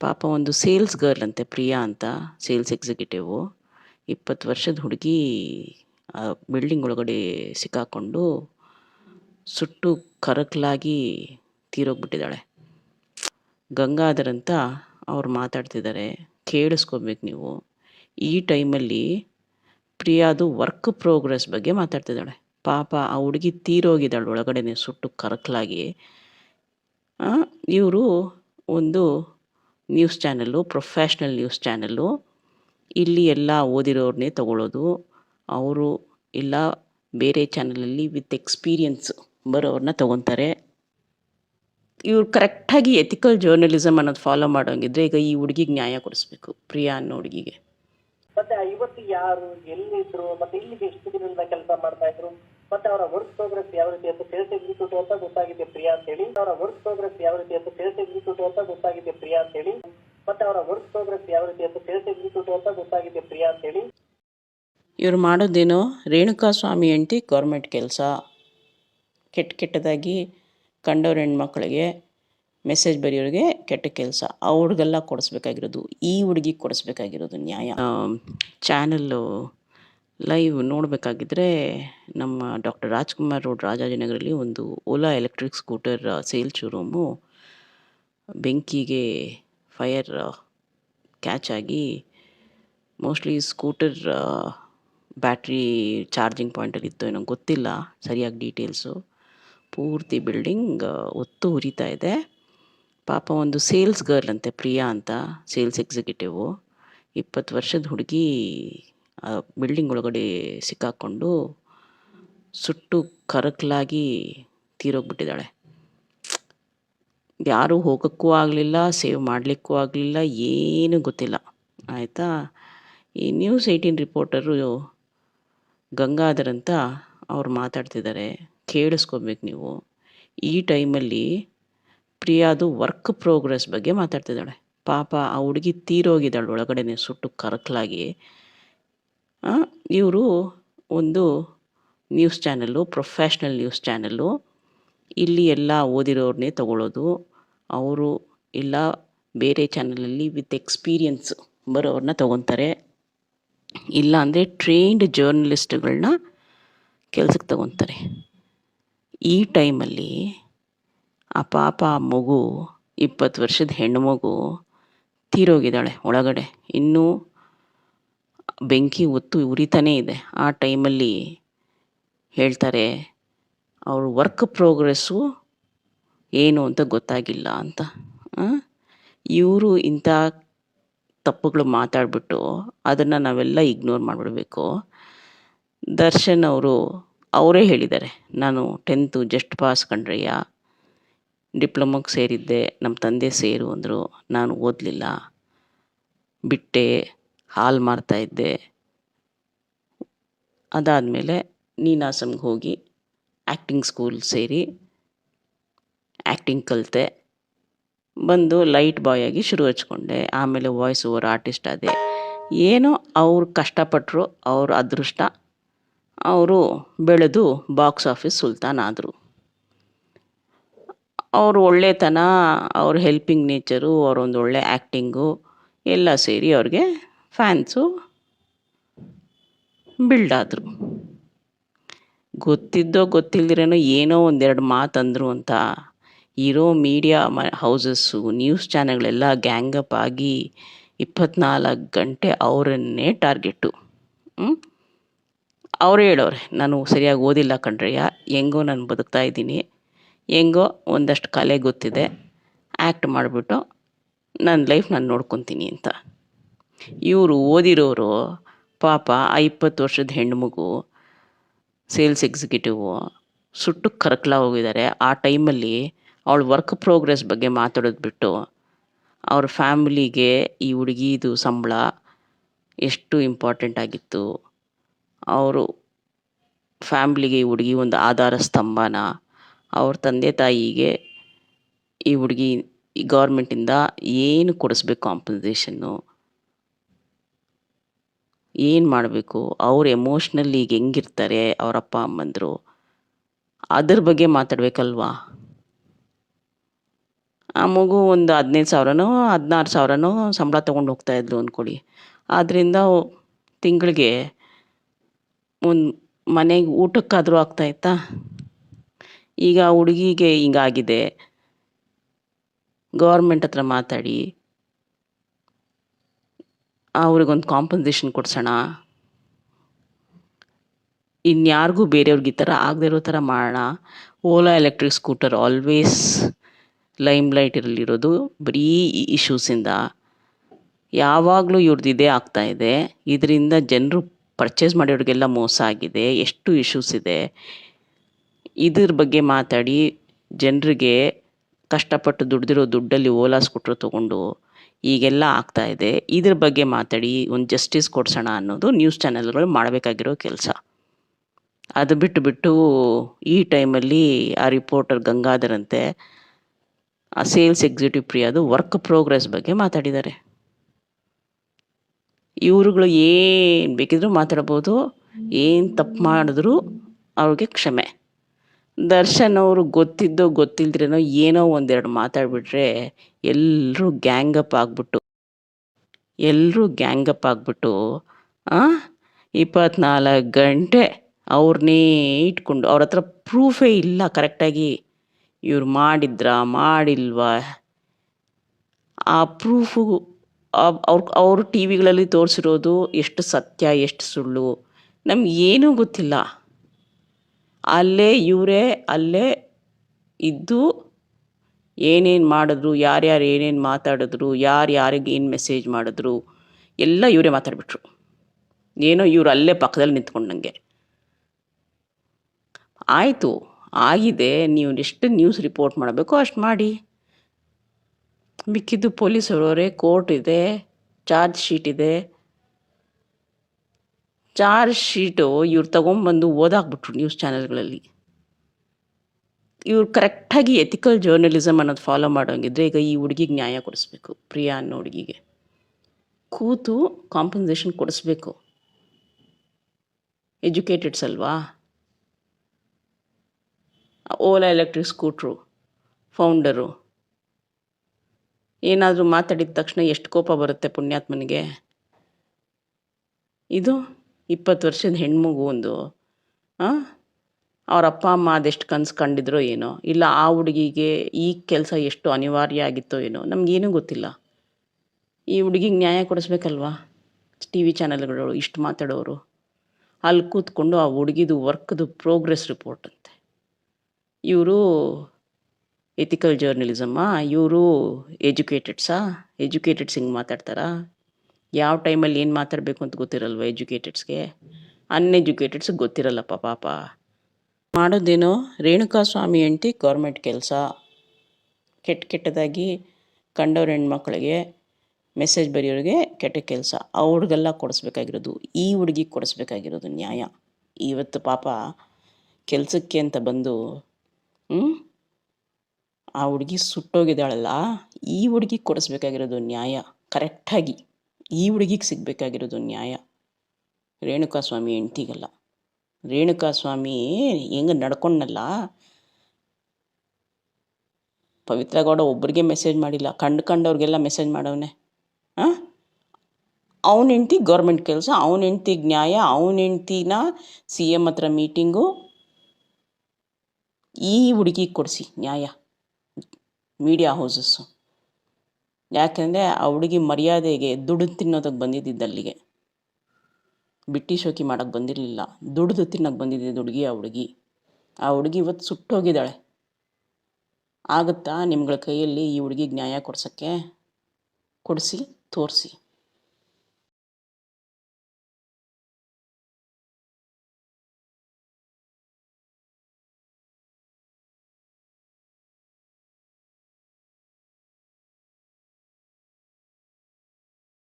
ಪಾಪ ಒಂದು sales girl ಅಂತೆ ಪ್ರಿಯಾ ಅಂತ ಸೇಲ್ಸ್ ಎಕ್ಸಿಕ್ಯೂಟಿವ್. ಇಪ್ಪತ್ತು ವರ್ಷದ ಹುಡುಗಿ, ಆ ಬಿಲ್ಡಿಂಗ್ ಒಳಗಡೆ ಸಿಕ್ಕಾಕೊಂಡು ಸುಟ್ಟು ಕರಕಲಾಗಿ ತೀರೋಗ್ಬಿಟ್ಟಿದ್ದಾಳೆ. ಗಂಗಾಧರ್ ಅಂತ ಅವ್ರು ಮಾತಾಡ್ತಿದ್ದಾರೆ. ಕೇಳಿಸ್ಕೊಬೇಕು ನೀವು. ಈ ಟೈಮಲ್ಲಿ ಪ್ರಿಯಾದು ವರ್ಕ್ ಪ್ರೋಗ್ರೆಸ್ ಬಗ್ಗೆ ಮಾತಾಡ್ತಿದ್ದಾಳೆ. ಪಾಪ ಆ ಹುಡುಗಿ ತೀರೋಗಿದ್ದಾಳೆ ಒಳಗಡೆನೆ ಸುಟ್ಟು ಕರಕಲಾಗಿ. ಇವರು ಒಂದು news channel professional news channel ಇಲ್ಲಿ ಎಲ್ಲ ಓದಿರೋರನ್ನೇ ತಗೊಳ್ಳೋದು ಅವರು ಇಲ್ಲ, ಬೇರೆ ಚಾನಲಲ್ಲಿ ವಿತ್ ಎಕ್ಸ್ಪೀರಿಯನ್ಸ್ ಬರೋರನ್ನ ತೊಗೊತಾರೆ. ಇವ್ರು ಕರೆಕ್ಟಾಗಿ ಎಥಿಕಲ್ ಜರ್ನಲಿಸಮ್ ಅನ್ನೋದು ಫಾಲೋ ಮಾಡೋಂಗಿದ್ರೆ ಈಗ ಈ ಹುಡುಗಿಗೆ ನ್ಯಾಯ ಕೊಡಿಸ್ಬೇಕು, ಪ್ರಿಯಾ ಅನ್ನೋ ಹುಡುಗಿಗೆ. ಮತ್ತೆ ಇವತ್ತು ಯಾರು ಎಲ್ಲಿದ್ರು, ಮತ್ತೆ ಇಲ್ಲಿಗೆ ಎಷ್ಟು ದಿನದಿಂದ ಕೆಲಸ ಮಾಡ್ತಾ ಇದ್ರು? ಮತ್ತೆ ಅವರ ವರ್ಕ್ ಪ್ರೋಗ್ರೆಸ್ ಯಾವ ರೀತಿ ಅಂತ ಸೇಲ್ಸ್ ಎಕ್ಸಿಕ್ಯೂಟಿವ್ ಅಂತ ಗೊತ್ತಾಗಿದೆ ಪ್ರಿಯಾ ಅಂತ ಹೇಳಿ. ಅವರ ವರ್ಕ್ ಪ್ರೋಗ್ರೆಸ್ ಯಾವ ರೀತಿ ಅಂತ ಸೇಲ್ಸ್ ಎಕ್ಸಿಕ್ಯೂಟಿವ್ ಅಂತ ಗೊತ್ತಾಗಿದೆ ಪ್ರಿಯಾ ಅಂತ ಹೇಳಿ. ಮತ್ತೆ ಅವರ ವರ್ಕ್ ಪ್ರೋಗ್ರೆಸ್ ಯಾವ ರೀತಿ ಅಂತ ಸೇಲ್ಸ್ ಎಕ್ಸಿಕ್ಯೂಟಿವ್ ಅಂತ ಗೊತ್ತಾಗಿದೆ ಪ್ರಿಯಾ ಅಂತ ಹೇಳಿ. ಇವ್ರು ಮಾಡೋದೇನೋ ರೇಣುಕಾ ಸ್ವಾಮಿ ಎಂಟಿ ಗೌರ್ಮೆಂಟ್ ಕೆಲಸ. ಕೆಟ್ಟ ಕೆಟ್ಟದಾಗಿ ಕಂಡವ್ರ ಹೆಣ್ಮಕ್ಳಿಗೆ ಮೆಸೇಜ್ ಬರೆಯೋರಿಗೆ ಕೆಟ್ಟ ಕೆಲಸ. ಆ ಹುಡುಗೆಲ್ಲ ಕೊಡಿಸ್ಬೇಕಾಗಿರೋದು. ಈ ಹುಡುಗಿ ಕೊಡಿಸ್ಬೇಕಾಗಿರೋದು ನ್ಯಾಯ. ಚಾನಲ್ಲು ಲೈವ್ ನೋಡಬೇಕಾಗಿದ್ರೆ ನಮ್ಮ ಡಾಕ್ಟರ್ ರಾಜ್ಕುಮಾರ್ ರೋಡ್ ರಾಜಾಜಿನಗರಲ್ಲಿ ಒಂದು Ola electric scooter sale showroom. ಬೆಂಕಿಗೆ ಫೈರ್ ಕ್ಯಾಚ್ ಆಗಿ ಮೋಸ್ಟ್ಲಿ ಸ್ಕೂಟರ್ ಬ್ಯಾಟ್ರಿ ಚಾರ್ಜಿಂಗ್ ಪಾಯಿಂಟಲ್ಲಿ ಇತ್ತು ಏನೋ ಗೊತ್ತಿಲ್ಲ ಸರಿಯಾಗಿ ಡೀಟೇಲ್ಸು. ಪೂರ್ತಿ ಬಿಲ್ಡಿಂಗ್ ಒತ್ತು ಉರಿತಾ ಇದೆ. ಪಾಪ ಒಂದು ಸೇಲ್ಸ್ ಗರ್ಲ್ ಅಂತೆ ಪ್ರಿಯಾ ಅಂತ, ಸೇಲ್ಸ್ ಎಕ್ಸಿಕ್ಯೂಟಿವು. ಇಪ್ಪತ್ತು ವರ್ಷದ ಹುಡುಗಿ ಬಿಲ್ಡಿಂಗ್ ಒಳಗಡೆ ಸಿಕ್ಕಾಕೊಂಡು ಸುಟ್ಟು ಕರಕಲಾಗಿ ತೀರೋಗ್ಬಿಟ್ಟಿದ್ದಾಳೆ. ಯಾರೂ ಹೋಗೋಕ್ಕೂ ಆಗಲಿಲ್ಲ, ಸೇವ್ ಮಾಡಲಿಕ್ಕೂ ಆಗಲಿಲ್ಲ, ಏನೂ ಗೊತ್ತಿಲ್ಲ. ಆಯಿತಾ? ಈ ನ್ಯೂಸ್ ಏಯ್ಟೀನ್ ರಿಪೋರ್ಟರು ಗಂಗಾಧರ್ ಅಂತ ಅವ್ರು ಮಾತಾಡ್ತಿದ್ದಾರೆ. ಕೇಳಿಸ್ಕೊಬೇಕು ನೀವು. ಈ ಟೈಮಲ್ಲಿ ಪ್ರಿಯಾದು ವರ್ಕ್ ಪ್ರೋಗ್ರೆಸ್ ಬಗ್ಗೆ ಮಾತಾಡ್ತಿದ್ದಾಳೆ. ಪಾಪ ಆ ಹುಡುಗಿ ತೀರೋಗಿದ್ದಾಳೆ ಒಳಗಡೆನೆ ಸುಟ್ಟು ಕರಕಲಾಗಿ. ಇವರು ಒಂದು news channel professional news channel ಇಲ್ಲಿ ಎಲ್ಲ ಓದಿರೋರನ್ನೇ ತಗೊಳ್ಳೋದು ಅವರು ಇಲ್ಲ ಬೇರೆ ಚಾನಲಲ್ಲಿ ವಿತ್ ಎಕ್ಸ್ಪೀರಿಯನ್ಸ್ ಬರೋರನ್ನ ತಗೊತಾರೆ. ಇಲ್ಲ ಅಂದರೆ ಟ್ರೈನ್ಡ್ ಜರ್ನಲಿಸ್ಟ್ಗಳನ್ನ ಕೆಲಸಕ್ಕೆ ತಗೊತಾರೆ. ಈ ಟೈಮಲ್ಲಿ ಆ ಪಾಪ ಮಗು ಇಪ್ಪತ್ತು ವರ್ಷದ ಹೆಣ್ಣು ಮಗು ತೀರೋಗಿದ್ದಾಳೆ ಒಳಗಡೆ. ಇನ್ನೂ ಬೆಂಕಿ ಒತ್ತು ಉರಿತಾನೇ ಇದೆ. ಆ ಟೈಮಲ್ಲಿ ಹೇಳ್ತಾರೆ, ಅವ್ರ ವರ್ಕ್ ಪ್ರೋಗ್ರೆಸ್ಸು ಏನು ಅಂತ ಗೊತ್ತಾಗಿಲ್ಲ ಅಂತ. ಇವರು ಇಂಥ ತಪ್ಪುಗಳು ಮಾತಾಡಿಬಿಟ್ಟು ಅದನ್ನು ನಾವೆಲ್ಲ ಇಗ್ನೋರ್ ಮಾಡಿಬಿಡಬೇಕು. ದರ್ಶನ್ ಅವರು, ಅವರೇ ಹೇಳಿದ್ದಾರೆ, ನಾನು ಟೆಂತು ಜಸ್ಟ್ ಪಾಸ್ ಕಂಡ್ರಯ್ಯ, ಡಿಪ್ಲೊಮೊಗೆ ಸೇರಿದ್ದೆ ನಮ್ಮ ತಂದೆ ಸೇರು ಅಂದರು, ನಾನು ಓದಲಿಲ್ಲ, ಬಿಟ್ಟೆ ಹಾಲು ಮಾರ್ತಾಯಿದ್ದೆ ಅದಾದಮೇಲೆ ನೀನಾಸಮ್ಗೆ ಹೋಗಿ ಆ್ಯಕ್ಟಿಂಗ್ ಸ್ಕೂಲ್ ಸೇರಿ ಆ್ಯಕ್ಟಿಂಗ್ ಕಲಿತೆ. ಬಂದು ಲೈಟ್ ಬಾಯ್ ಆಗಿ ಶುರು ಹಚ್ಕೊಂಡೆ. ಆಮೇಲೆ ವಾಯ್ಸ್ ಓವರ್ ಆರ್ಟಿಸ್ಟ್ ಆದೆ. ಏನೋ ಅವ್ರು ಕಷ್ಟಪಟ್ಟರು ಅವ್ರ ಅದೃಷ್ಟ, ಅವರು ಬೆಳೆದು ಬಾಕ್ಸ್ ಆಫೀಸ್ ಸುಲ್ತಾನ್ ಆದರು. ಅವರು ಒಳ್ಳೆತನ, ಅವ್ರ ಹೆಲ್ಪಿಂಗ್ ನೇಚರು ಅವರೊಂದು ಒಳ್ಳೆ ಆ್ಯಕ್ಟಿಂಗು ಎಲ್ಲ ಸೇರಿ ಅವ್ರಿಗೆ ಫ್ಯಾನ್ಸು, ಬಿಲ್ಡ್ ಆದರು. ಗೊತ್ತಿದ್ದೋ ಗೊತ್ತಿಲ್ದಿರೇನೋ ಏನೋ ಒಂದೆರಡು ಮಾತಂದರು ಅಂತ ಇರೋ ಮೀಡಿಯಾ ಮ, ಹೌಸಸ್ಸು, ನ್ಯೂಸ್ ಚಾನಲ್ಗಳೆಲ್ಲ ಗ್ಯಾಂಗಪ್ ಆಗಿ ಇಪ್ಪತ್ನಾಲ್ಕು ಗಂಟೆ ಅವರನ್ನೇ ಟಾರ್ಗೆಟು ಅವರೇ ಹೇಳೋರೆ, ನಾನು ಸರಿಯಾಗಿ ಓದಿಲ್ಲ ಕಣ್ರಯ್ಯ ಹೆಂಗೋ ನಾನು ಬದುಕ್ತಾ ಇದ್ದೀನಿ. ಹೆಂಗೋ ಒಂದಷ್ಟು ಕಲೆ ಗೊತ್ತಿದೆ. ಆ್ಯಕ್ಟ್ ಮಾಡಿಬಿಟ್ಟು ನನ್ನ ಲೈಫ್ ನಾನು ನೋಡ್ಕೊತೀನಿ ಅಂತ. ಇವರು ಓದಿರೋರು ಪಾಪ ಆ ಇಪ್ಪತ್ತು ವರ್ಷದ ಹೆಣ್ಣು ಮಗು ಸೇಲ್ಸ್ ಎಕ್ಸಿಕ್ಯೂಟಿವು ಸುಟ್ಟು ಕರಕಲ ಹೋಗಿದ್ದಾರೆ. ಆ ಟೈಮಲ್ಲಿ ಅವಳ ವರ್ಕ್ ಪ್ರೋಗ್ರೆಸ್ ಬಗ್ಗೆ ಮಾತಾಡೋದು ಬಿಟ್ಟು ಅವ್ರ ಫ್ಯಾಮಿಲಿಗೆ ಈ ಹುಡುಗಿದು ಸಂಬಳ ಎಷ್ಟು ಇಂಪಾರ್ಟೆಂಟ್ ಆಗಿತ್ತು. ಅವರು ಫ್ಯಾಮ್ಲಿಗೆ ಈ ಹುಡುಗಿ ಒಂದು ಆಧಾರ ಸ್ತಂಭನ, ಅವ್ರ ತಂದೆ ತಾಯಿಗೆ ಈ ಹುಡುಗಿ ಈ ಗೌರ್ಮೆಂಟಿಂದ ಏನು ಕೊಡಿಸ್ಬೇಕು ಕಾಂಪನ್ಸೇಷನ್ನು ಏನು ಮಾಡಬೇಕು? ಅವ್ರು ಎಮೋಷ್ನಲ್ಲಿ ಈಗ ಹೆಂಗಿರ್ತಾರೆ? ಅವ್ರ ಅಪ್ಪ, ಅಮ್ಮಂದರು? ಅದ್ರ ಬಗ್ಗೆ ಮಾತಾಡಬೇಕಲ್ವಾ? ಆ ಮಗು ಒಂದು ಹದಿನೈದು ಸಾವಿರನೋ, ಹದಿನಾರು ಸಾವಿರನೋ ಸಂಬಳ ತೊಗೊಂಡು ಹೋಗ್ತಾಯಿದ್ರು ಅಂದ್ಕೊಳ್ಳಿ ಆದ್ದರಿಂದ ತಿಂಗಳಿಗೆ ಒಂದು ಮನೆಗೆ ಊಟಕ್ಕಾದರೂ ಆಗ್ತಾಯಿತ್ತಾ ಈಗ ಹುಡುಗಿಗೆ ಹಿಂಗಾಗಿದೆ. ಗೌರ್ಮೆಂಟ್ ಹತ್ರ ಮಾತಾಡಿ. ಅವ್ರಿಗೊಂದು ಕಾಂಪನ್ಸೇಷನ್ ಕೊಡ್ಸೋಣ. ಇನ್ಯಾರಿಗೂ ಬೇರೆಯವ್ರಿಗೆ ಈ ಥರ ಆಗದೆ ಇರೋ ಥರ ಮಾಡೋಣ. Ola electric scooter always lime light ಇರಲಿರೋದು ಬರೀ ಇಶ್ಯೂಸಿಂದ ಯಾವಾಗಲೂ ಇವ್ರದ್ದು ಇದೇ ಆಗ್ತಾ ಇದೆ. ಇದರಿಂದ ಜನರು ಪರ್ಚೇಸ್ ಮಾಡೋರಿಗೆಲ್ಲ ಮೋಸ ಆಗಿದೆ. ಎಷ್ಟು ಇಶ್ಯೂಸ್ ಇದೆ. ಇದ್ರ ಬಗ್ಗೆ ಮಾತಾಡಿ ಜನರಿಗೆ ಕಷ್ಟಪಟ್ಟು ದುಡ್ದಿರೋ ದುಡ್ಡಲ್ಲಿ ಓಲಾ ಸ್ಕೂಟ್ರ್ ತೊಗೊಂಡು ಈಗೆಲ್ಲ ಆಗ್ತಾ ಇದೆ. ಇದ್ರ ಬಗ್ಗೆ ಮಾತಾಡಿ, ಒಂದು ಜಸ್ಟಿಸ್ ಕೊಡ್ಸೋಣ ಅನ್ನೋದು ನ್ಯೂಸ್ ಚಾನೆಲ್ಗಳು ಮಾಡಬೇಕಾಗಿರೋ ಕೆಲಸ. ಅದು ಬಿಟ್ಟು ಬಿಟ್ಟು ಈ ಟೈಮಲ್ಲಿ ಆ ರಿಪೋರ್ಟರ್ ಗಂಗಾಧರಂತೆ ಆ ಸೇಲ್ಸ್ ಎಕ್ಸಿಕ್ಯೂಟಿವ್ ಪ್ರಿಯಾದು ವರ್ಕ್ ಪ್ರೋಗ್ರೆಸ್ ಬಗ್ಗೆ ಮಾತಾಡಿದ್ದಾರೆ. ಇವರುಗಳು ಏನು ಬೇಕಿದ್ರೂ ಮಾತಾಡ್ಬೋದು, ಏನು ತಪ್ಪು ಮಾಡಿದ್ರು ಅವ್ರಿಗೆ ಕ್ಷಮೆ. ದರ್ಶನ್ ಅವರು ಗೊತ್ತಿದ್ದೋ ಗೊತ್ತಿಲ್ದ್ರೇನೋ ಏನೋ ಒಂದೆರಡು ಮಾತಾಡ್ಬಿಟ್ರೆ ಎಲ್ಲರೂ ಗ್ಯಾಂಗಪ್ ಆಗಿಬಿಟ್ಟು ಎಲ್ಲರೂ ಗ್ಯಾಂಗಪ್ ಆಗಿಬಿಟ್ಟು ಇಪ್ಪತ್ನಾಲ್ಕು ಗಂಟೆ ಅವ್ರನ್ನೇ ಇಟ್ಕೊಂಡು ಅವ್ರ ಹತ್ರ ಪ್ರೂಫೇ ಇಲ್ಲ ಕರೆಕ್ಟಾಗಿ. ಇವ್ರು ಮಾಡಿದ್ರಾ, ಮಾಡಿಲ್ವಾ? ಆ ಪ್ರೂಫು ಅವ್ರ ಅವ್ರ ಟಿ ವಿಗಳಲ್ಲಿ ತೋರಿಸಿರೋದು ಎಷ್ಟು ಸತ್ಯ, ಎಷ್ಟು ಸುಳ್ಳು, ನಮ್ಗೆ ಏನೂ ಗೊತ್ತಿಲ್ಲ. ಅಲ್ಲೇ ಇವರೇ, ಅಲ್ಲೇ ಇದ್ದು ಏನೇನು ಮಾಡಿದ್ರು, ಯಾರ್ಯಾರು ಏನೇನು ಮಾತಾಡಿದ್ರು, ಯಾರು ಯಾರಿಗೆ ಏನು ಮೆಸೇಜ್ ಮಾಡಿದ್ರು, ಎಲ್ಲ ಇವರೇ ಮಾತಾಡಿಬಿಟ್ರು. ಏನೋ ಇವರು ಅಲ್ಲೇ ಪಕ್ಕದಲ್ಲಿ ನಿಂತ್ಕೊಂಡಂಗೆ ಆಯಿತು, ಆಗಿದೆ, ನೀವು ಎಷ್ಟು ನ್ಯೂಸ್ ರಿಪೋರ್ಟ್ ಮಾಡಬೇಕೋ ಅಷ್ಟು ಮಾಡಿ. ಮಿಕ್ಕಿದ್ದು ಪೊಲೀಸರವರೇ ಕೋರ್ಟ್ ಇದೆ ಚಾರ್ಜ್ ಶೀಟ್ ಇದೆ. ಚಾರ್ಜ್ ಶೀಟು ಇವ್ರು ತೊಗೊಂಬಂದು ಓದಾಕ್ಬಿಟ್ರು ನ್ಯೂಸ್ ಚಾನೆಲ್ಗಳಲ್ಲಿ ಇವ್ರು ಕರೆಕ್ಟಾಗಿ ಎಥಿಕಲ್ ಜರ್ನಲಿಸಮ್ ಅನ್ನೋದು ಫಾಲೋ ಮಾಡೋಂಗಿದ್ರೆ ಈಗ ಈ ಹುಡುಗಿಗೆ ನ್ಯಾಯ ಕೊಡಿಸ್ಬೇಕು, ಪ್ರಿಯಾ ಅನ್ನೋ ಹುಡುಗಿಗೆ. ಕೂತು ಕಾಂಪನ್ಸೇಷನ್ ಕೊಡಿಸ್ಬೇಕು. ಎಜುಕೇಟೆಡ್ಸ್ ಅಲ್ವಾ ಓಲಾ ಎಲೆಕ್ಟ್ರಿಕ್ ಸ್ಕೂಟ್ರು ಫೌಂಡರು ಏನಾದರೂ ಮಾತಾಡಿದ ತಕ್ಷಣ ಎಷ್ಟು ಕೋಪ ಬರುತ್ತೆ ಪುಣ್ಯಾತ್ಮನಿಗೆ? ಇದು ಇಪ್ಪತ್ತು ವರ್ಷದ ಹೆಣ್ಮಗು ಒಂದು ಅವ್ರ ಅಪ್ಪ ಅಮ್ಮ ಅದೆಷ್ಟು ಕನಸು ಕಂಡಿದ್ರೋ ಏನೋ, ಇಲ್ಲ ಆ ಹುಡುಗಿಗೆ ಈ ಕೆಲಸ ಎಷ್ಟು ಅನಿವಾರ್ಯ ಆಗಿತ್ತೋ ಏನೋ, ನಮಗೇನೂ ಗೊತ್ತಿಲ್ಲ. ಈ ಹುಡುಗಿಗೆ ನ್ಯಾಯ ಕೊಡಿಸ್ಬೇಕಲ್ವಾ? ಟಿ ವಿ ಚಾನಲ್ಗಳು ಇಷ್ಟು ಮಾತಾಡೋರು. ಅಲ್ಲಿ ಕೂತ್ಕೊಂಡು ಆ ಹುಡುಗಿದು ವರ್ಕ್ದು ಪ್ರೋಗ್ರೆಸ್ ರಿಪೋರ್ಟ್ ಅಂತೆ. ಇವರು ಎಥಿಕಲ್ ಜರ್ನಲಿಸಮ್ಮ, ಇವರು ಎಜುಕೇಟೆಡ್ಸಾ? ಎಜುಕೇಟೆಡ್ಸ್ ಹಿಂಗೆ ಮಾತಾಡ್ತಾರಾ? ಯಾವ ಟೈಮಲ್ಲಿ ಏನು ಮಾತಾಡಬೇಕು ಅಂತ ಗೊತ್ತಿರಲ್ವ ಎಜುಕೇಟೆಡ್ಸ್ಗೆ? ಅನ್ಎಜುಕೇಟೆಡ್ಸ್ಗೆ ಗೊತ್ತಿರಲ್ಲಪ್ಪ ಪಾಪ. ಮಾಡೋದೇನೋ ರೇಣುಕಾ ಸ್ವಾಮಿ ಹೆಂಡ್ತಿ ಗೌರ್ಮೆಂಟ್ ಕೆಲಸ. ಕೆಟ್ಟ ಕೆಟ್ಟದಾಗಿ ಕಂಡವ್ರ ಹೆಣ್ಮಕ್ಳಿಗೆ ಮೆಸೇಜ್ ಬರೆಯೋರಿಗೆ ಕೆಟ್ಟ ಕೆಲಸ. ಅವ್ರಿಗೆಲ್ಲ ಕೊಡಿಸ್ಬೇಕಾಗಿರೋದು, ಈ ಹುಡುಗಿಗೆ ಕೊಡಿಸ್ಬೇಕಾಗಿರೋದು ನ್ಯಾಯ. ಇವತ್ತು ಪಾಪ ಕೆಲಸಕ್ಕೆ ಅಂತ ಬಂದು ಆ ಹುಡುಗಿ ಸುಟ್ಟೋಗಿದ್ದಾಳಲ್ಲ, ಈ ಹುಡುಗಿ ಕೊಡಿಸ್ಬೇಕಾಗಿರೋದು ನ್ಯಾಯ. ಕರೆಕ್ಟಾಗಿ. ಈ ಹುಡುಗಿಗೆ ಸಿಗಬೇಕಾಗಿರೋದು ನ್ಯಾಯ. ರೇಣುಕಾ ಸ್ವಾಮಿ ಹೆಂಡ್ತಿಗಲ್ಲ. ರೇಣುಕಾ ಸ್ವಾಮಿ ಹೆಂಗೆ ನಡ್ಕೊಂಡಲ್ಲ ಪವಿತ್ರ ಗೌಡ ಒಬ್ಬರಿಗೆ ಮೆಸೇಜ್ ಮಾಡಿಲ್ಲ. ಕಂಡು ಕಂಡವ್ರಿಗೆಲ್ಲ ಮೆಸೇಜ್ ಮಾಡವನೆ. ಹಾಂ? ಅವನ ಹೆಂಡ್ತಿ ಗೌರ್ಮೆಂಟ್ ಕೆಲಸ, ಅವನ ಹೆಂಡ್ತಿಗೆ ನ್ಯಾಯ, ಅವನ ಹೆಂಡ್ತಿನ ಸಿ ಎಂ ಹತ್ರ ಮೀಟಿಂಗು. ಈ ಹುಡುಗಿಗೆ ಕೊಡಿಸಿ ನ್ಯಾಯ. Media houses. ಯಾಕೆಂದರೆ ಆ ಹುಡುಗಿ ಮರ್ಯಾದೆಗೆ ದುಡ್ಡು ತಿನ್ನೋದಕ್ಕೆ ಬಂದಿದ್ದಿದ್ದು ಅಲ್ಲಿಗೆ. ಬಿಟ್ಟಿ ಶೋಕಿ ಮಾಡೋಕ್ಕೆ ಬಂದಿರಲಿಲ್ಲ. ದುಡಿದು ತಿನ್ನೋಕ್ಕೆ ಬಂದಿದ್ದಿದ್ದು ಹುಡುಗಿ, ಆ ಹುಡುಗಿ. ಆ ಹುಡುಗಿ ಇವತ್ತು ಸುಟ್ಟೋಗಿದ್ದಾಳೆ. ಆಗುತ್ತಾ? ನಿಮ್ಗಳ ಕೈಯಲ್ಲಿ ಈ ಹುಡುಗಿಗೆ ನ್ಯಾಯ ಕೊಡ್ಸೋಕ್ಕೆ? ಕೊಡಿಸಿ, ತೋರಿಸಿ.